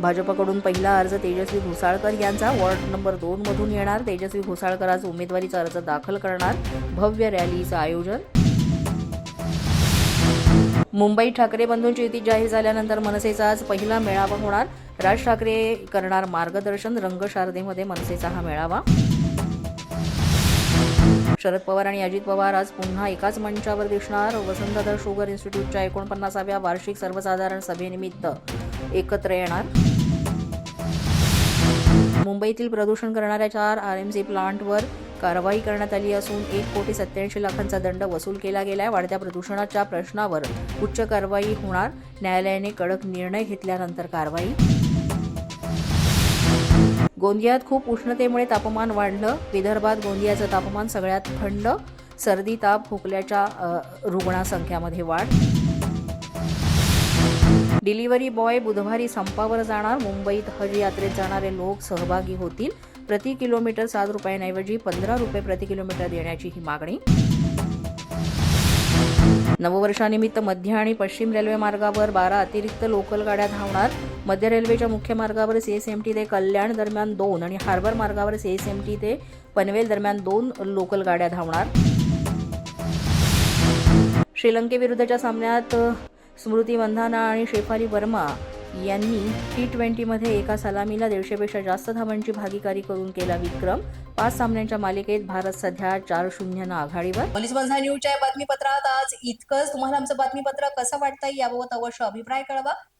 भाजपकडून पहिला अर्ज तेजस्वी घोसाळकर यांचा. वॉर्ड नंबर दोनमधून येणार. तेजस्वी घोसाळकर आज उमेदवारीचा अर्ज दाखल करणार. भव्य रॅलीचं आयोजन. मुंबई ठाकरे बंधूंची युती जाहीर झाल्यानंतर मनसेचा आज पहिला मेळावा होणार. राज ठाकरे करणार मार्गदर्शन. रंगशारदेमध्ये मनसेचा हा मेळावा. शरद पवार आणि अजित पवार आज पुन्हा एकाच मंचावर दिसणार. वसंतदादा शुगर इन्स्टिट्यूटच्या एकोणपन्नासाव्या वार्षिक सर्वसाधारण सभेनिमित्त एकत्र येणार. मुंबईतील प्रदूषण करणाऱ्या चार आर एम सी प्लांटवर कारवाई करण्यात आली असून एक कोटी सत्याऐंशी लाखांचा दंड वसूल केला गेलाय. वाढत्या प्रदूषणाच्या प्रश्नावर उच्च कारवाई होणार. न्यायालयाने कडक निर्णय घेतल्यानंतर कारवाई गोंदियात खूप उष्णतेमुळे तापमान वाढलं. विदर्भात गोंदियाचं तापमान सगळ्यात थंड. सर्दी ताप खोकल्याच्या रुग्णसंख्यामध्ये वाढ. डिलिव्हरी बॉय बुधवारी संपावर जाणार. मुंबईत हज यात्रेत जाणारे लोक सहभागी होतील. प्रति किलोमीटर सात रुपयांऐवजी पंधरा रुपये प्रति किलोमीटर देण्याची ही मागणी. नववर्षानिमित्त मध्य आणि पश्चिम रेल्वे मार्गावर बारा अतिरिक्त लोकल गाड्या धावणार. मध्य रेल्वेच्या मुख्य मार्गावर सीएसएमटी ते कल्याण दरम्यान दोन आणि हार्बर मार्गावर सीएसएमटी ते पनवेल दरम्यान दोन लोकल गाड्या धावणार. श्रीलंकेविरुद्धच्या सामन्यात स्मृती मंधाना आणि शेफाली वर्मा यांनी टी ट्वेंटीमध्ये एका सलामीला दीडशेपेक्षा जास्त धावांची भागीदारी करून केला विक्रम. पाच सामन्यांच्या मालिकेत भारत सध्या चार शून्यनं आघाडीवर. पोलीस बंधा न्यूजच्या बातमीपत्रात आज इतकंच. तुम्हाला आमचं बातमीपत्र कसं वाटतंय याबाबत अवश्य अभिप्राय कळवा.